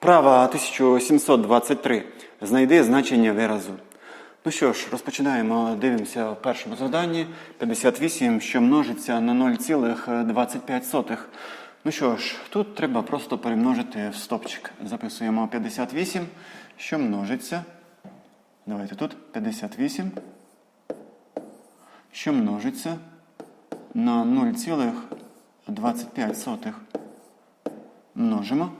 Вправа 1723. Знайди значення виразу. Ну що ж, розпочинаємо. Дивимося в першому завданні. 58, що множиться на 0,25. Ну що ж, тут треба просто перемножити в стопчик. Записуємо 58, що множиться. Давайте тут 58, що множиться на 0,25. Множимо.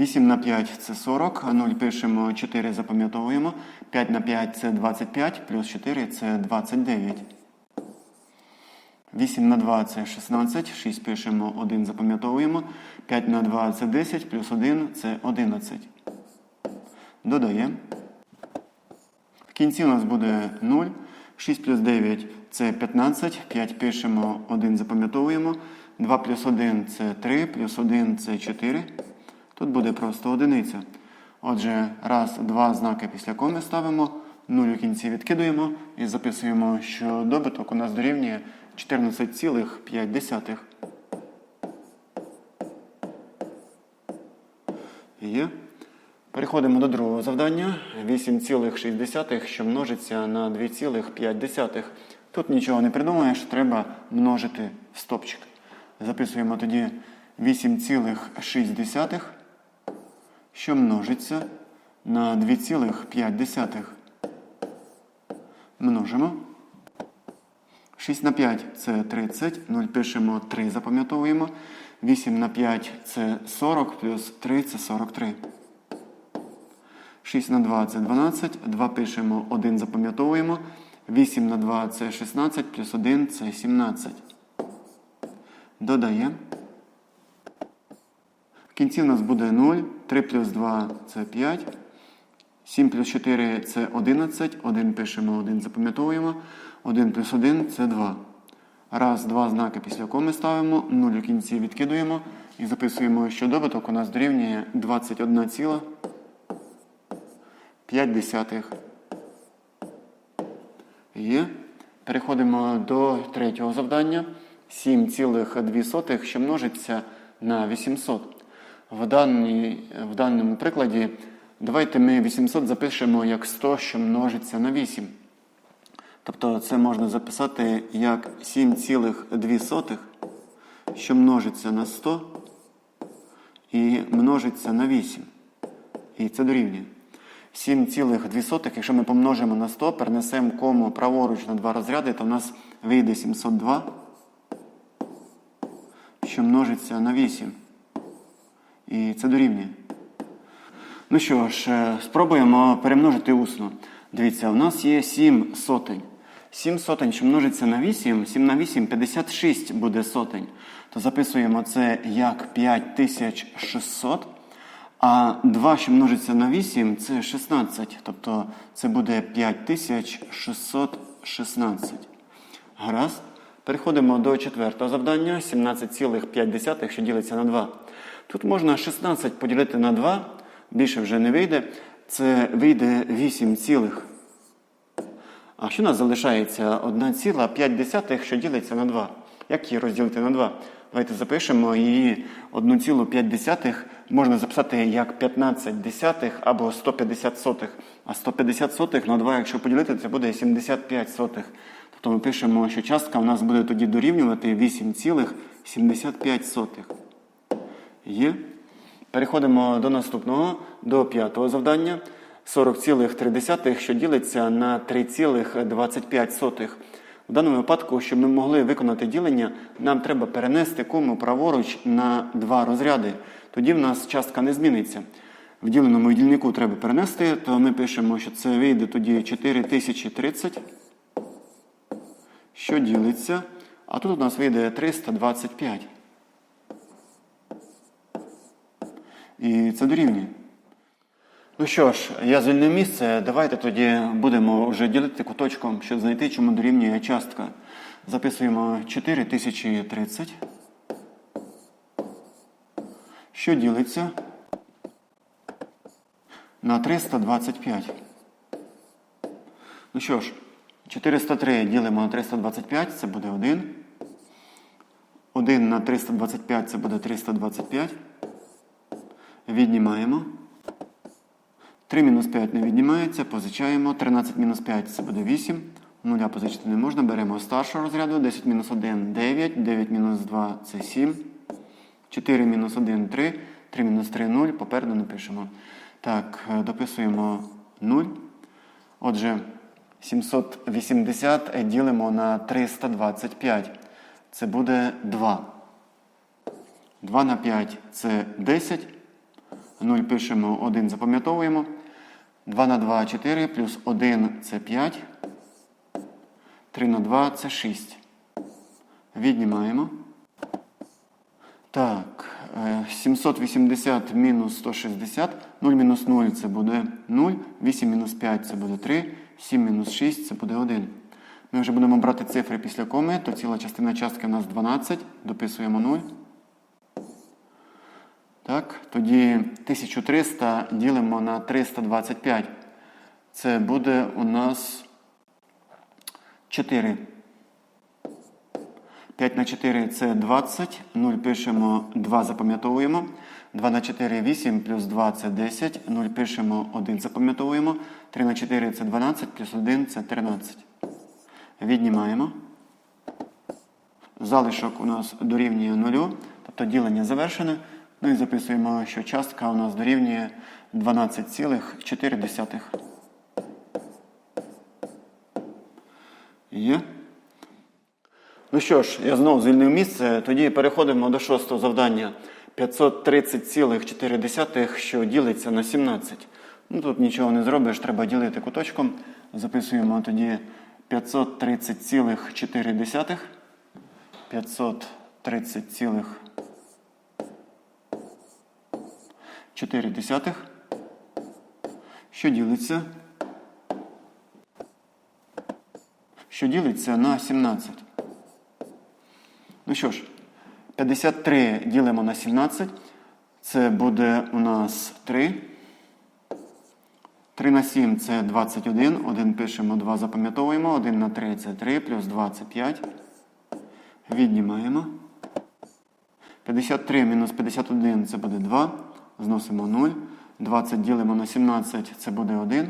8 на 5 це 40, 0 пишемо, 4 запам'ятовуємо. 5 на 5 це 25, плюс 4 це 29. 8 на 2 це 16, 6 пишемо, 1 запам'ятовуємо. 5 на 2 це 10, плюс 1 це 11. Додаємо. В кінці у нас буде 0. 6 плюс 9 це 15. 5 пишемо, 1 запам'ятовуємо. 2 плюс 1 це 3, плюс 1 це 4. Тут буде просто одиниця. Отже, раз, два знаки після коми ставимо, 0 у кінці відкидуємо і записуємо, що добуток у нас дорівнює 14,5. Є. Переходимо до другого завдання. 8,6, що множиться на 2,5. Тут нічого не придумаєш, треба множити в стопчик. Записуємо тоді 8,6, що множиться на 2,5. Множимо. 6 на 5 це 30, 0 пишемо 3, запам'ятовуємо. 8 на 5 це 40, плюс 3 це 43. 6 на 2 це 12, 2 пишемо, 1 запам'ятовуємо. 8 на 2 це 16, плюс 1 це 17. Додаємо. Кінці у нас буде 0, 3 плюс 2 це 5. 7 плюс 4 це 11, 1 пишемо, 1 запам'ятовуємо. 1 плюс 1 це 2. Раз, два знаки після коми ставимо, 0 у кінці відкидуємо і записуємо, що добуток у нас дорівнює 21,5. Є. Переходимо до третього завдання. 7,2, що множиться на 800. В, даній, в даному прикладі давайте ми 800 запишемо як 100, що множиться на 8. Тобто це можна записати як 7,2, що множиться на 100 і множиться на 8. І це дорівнює. 7,2, якщо ми помножимо на 100, перенесемо кому праворуч на два розряди, то в нас вийде 702, що множиться на 8. І це дорівнює. Ну що ж, е, спробуємо перемножити усно. Дивіться, у нас є 7 сотень. 7 сотень, що множиться на 8, 7 на 8 56 буде сотень. То записуємо це як 5600. А 2, що множиться на 8, це 16. Тобто це буде 5616. Гаразд. Переходимо до четвертого завдання. 17,5, що ділиться на 2. Тут можна 16 поділити на 2, більше вже не вийде. Це вийде 8 цілих. А що у нас залишається 1,5, що ділиться на 2? Як її розділити на 2? Давайте запишемо її 1,5 можна записати як 15 десятих або 150 сотих. А 150 сотих на 2, якщо поділити, це буде 75 сотих. Тобто ми пишемо, що частка у нас буде тоді дорівнювати 8,75 сотих. Є. Переходимо до наступного, до п'ятого завдання. 40,3, що ділиться на 3,25. В даному випадку, щоб ми могли виконати ділення, нам треба перенести кому праворуч на два розряди. Тоді в нас частка не зміниться. В діленому дільнику треба перенести, то ми пишемо, що це вийде тоді 4030, що ділиться. А тут у нас вийде 325. І це дорівнює. Ну що ж, я звільнив місце. Давайте тоді будемо вже ділити куточком, щоб знайти, чому дорівнює частка. Записуємо 4030. Що ділиться на 325. Ну що ж, 403 ділимо на 325, це буде 1. 1 на 325 це буде 325. Віднімаємо. 3 мінус 5 не віднімається, позичаємо. 13 мінус 5 це буде 8. Нуля позичити не можна. Беремо старшого розряду. 10 мінус 1 9. 9 мінус 2 це 7. 4 мінус 1 3. 3 мінус 3 0. Попереду напишемо. Так, е, дописуємо 0. Отже, 780 ділимо на 325. Це буде 2. 2 на 5 це 10. 0 пишемо, 1 запам'ятовуємо. 2 на 2 4, плюс 1 це 5. 3 на 2 це 6. Віднімаємо. Так, е, 780 мінус 160. 0 мінус 0 це буде 0. 8 мінус 5 це буде 3. 7 мінус 6 це буде 1. Ми вже будемо брати цифри після коми, то ціла частина частки у нас 12. Дописуємо 0. Так, тоді 1300 ділимо на 325. Це буде у нас 4. 5 на 4 це 20. 0 пишемо 2, запам'ятовуємо. 2 на 4 8, плюс 2 це 10. 0 пишемо 1, запам'ятовуємо. 3 на 4 це 12, плюс 1 це 13. Віднімаємо. Залишок у нас дорівнює 0, тобто ділення завершене. Ну і записуємо, що частка у нас дорівнює 12,4. Є. Ну що ж, я знову звільнив місце. Тоді переходимо до шостого завдання. 530,4, що ділиться на 17. Ну тут нічого не зробиш, треба ділити куточком. Записуємо тоді 530,4. 530,4. Що ділиться? Що ділиться на 17. Ну що ж, 53 ділимо на 17. Це буде у нас 3. 3 на 7 це 21. 1 пишемо, 2 запам'ятовуємо. 1 на 3 це 3, плюс 2 це 5. Віднімаємо. 53 мінус 51 це буде 2. Зносимо 0. 20 ділимо на 17, це буде 1.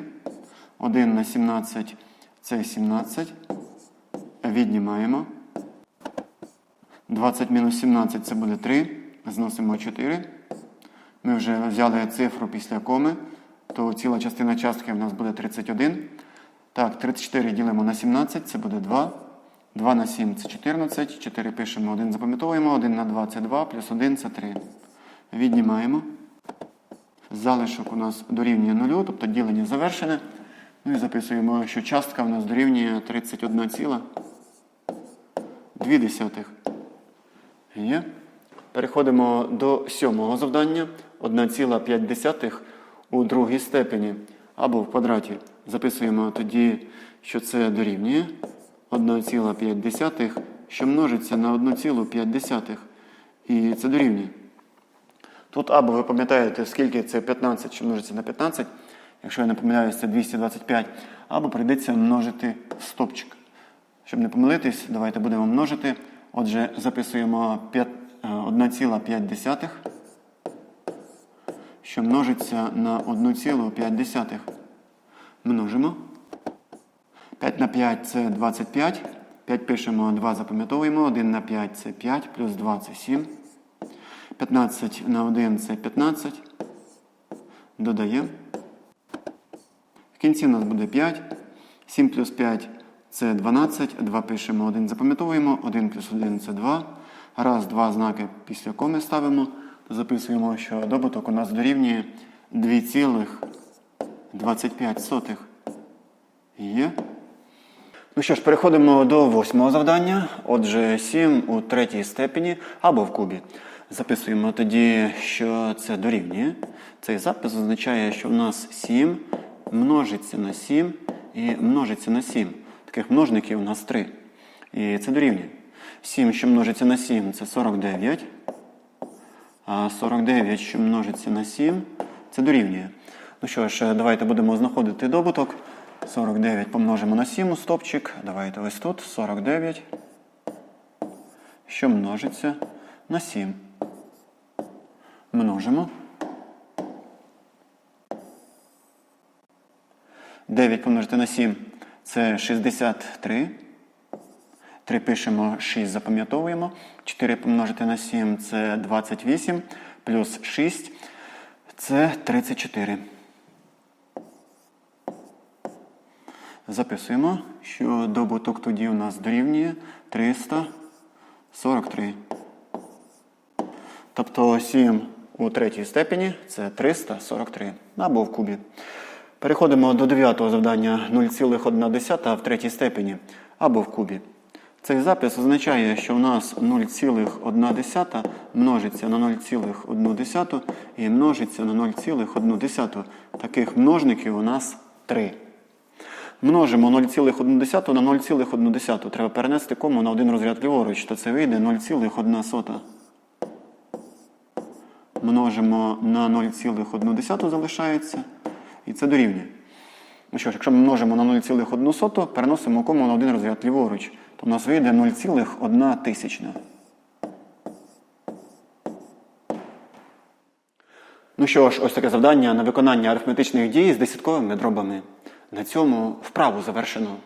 1 на 17 це 17. Віднімаємо. 20 мінус 17 це буде 3. Зносимо 4. Ми вже взяли цифру після коми, то ціла частина частки в нас буде 31. Так, 34 ділимо на 17, це буде 2. 2 на 7 це 14. 4 пишемо, 1 запам'ятовуємо. 1 на 2 це 2, плюс 1 це 3. Віднімаємо. Залишок у нас дорівнює 0, тобто ділення завершене. Ну і записуємо, що частка у нас дорівнює 31,2. Є. Переходимо до сьомого завдання. 1,5 у другій степені або в квадраті. Записуємо тоді, що це дорівнює 1,5, що множиться на 1,5. І це дорівнює. Тут або ви пам'ятаєте, скільки це 15, що множиться на 15. Якщо я не помиляюсь, це 225. Або прийдеться множити стопчик. Щоб не помилитись, давайте будемо множити. Отже, записуємо 1,5, що множиться на 1,5. Множимо. 5 на 5 це 25. 5 пишемо, 2 запам'ятовуємо. 1 на 5 це 5, плюс 2 це 7. 15 на 1 це 15. Додаємо. В кінці у нас буде 5. 7 плюс 5 це 12. 2 пишемо, 1 запам'ятовуємо. 1 плюс 1 це 2. Раз, два знаки після коми ставимо. Записуємо, що добуток у нас дорівнює 2,25. Є. Ну що ж, переходимо до восьмого завдання. Отже, 7 у третій степені або в кубі. Записуємо тоді, що це дорівнює. Цей запис означає, що у нас 7 множиться на 7 і множиться на 7. Таких множників у нас 3. І це дорівнює. 7, що множиться на 7, це 49. А 49, що множиться на 7, це дорівнює. Ну що ж, давайте будемо знаходити добуток. 49 помножимо на 7 у стопчик. Давайте ось тут 49, що множиться на 7 множимо. 9 помножити на 7 це 63. 3 пишемо 6, запам'ятовуємо. 4 помножити на 7 це 28, плюс 6 це 34. Записуємо, що добуток тоді у нас дорівнює 343. Тобто 7 у третій степені це 343 або в кубі. Переходимо до дев'ятого завдання 0,1 в третій степені або в кубі. Цей запис означає, що у нас 0,1 множиться на 0,1 і множиться на 0,1. Таких множників у нас 3. Множимо 0,1 на 0,1. Треба перенести кому на один розряд ліворуч, то це вийде 0,1. Множимо на 0,1 залишається. І це дорівнює. Ну що ж, якщо ми множимо на 0,1, переносимо кому на один розряд ліворуч, то в нас вийде 0,1 тисячна. Ну що ж, ось таке завдання на виконання арифметичних дій з десятковими дробами. На цьому вправу завершено.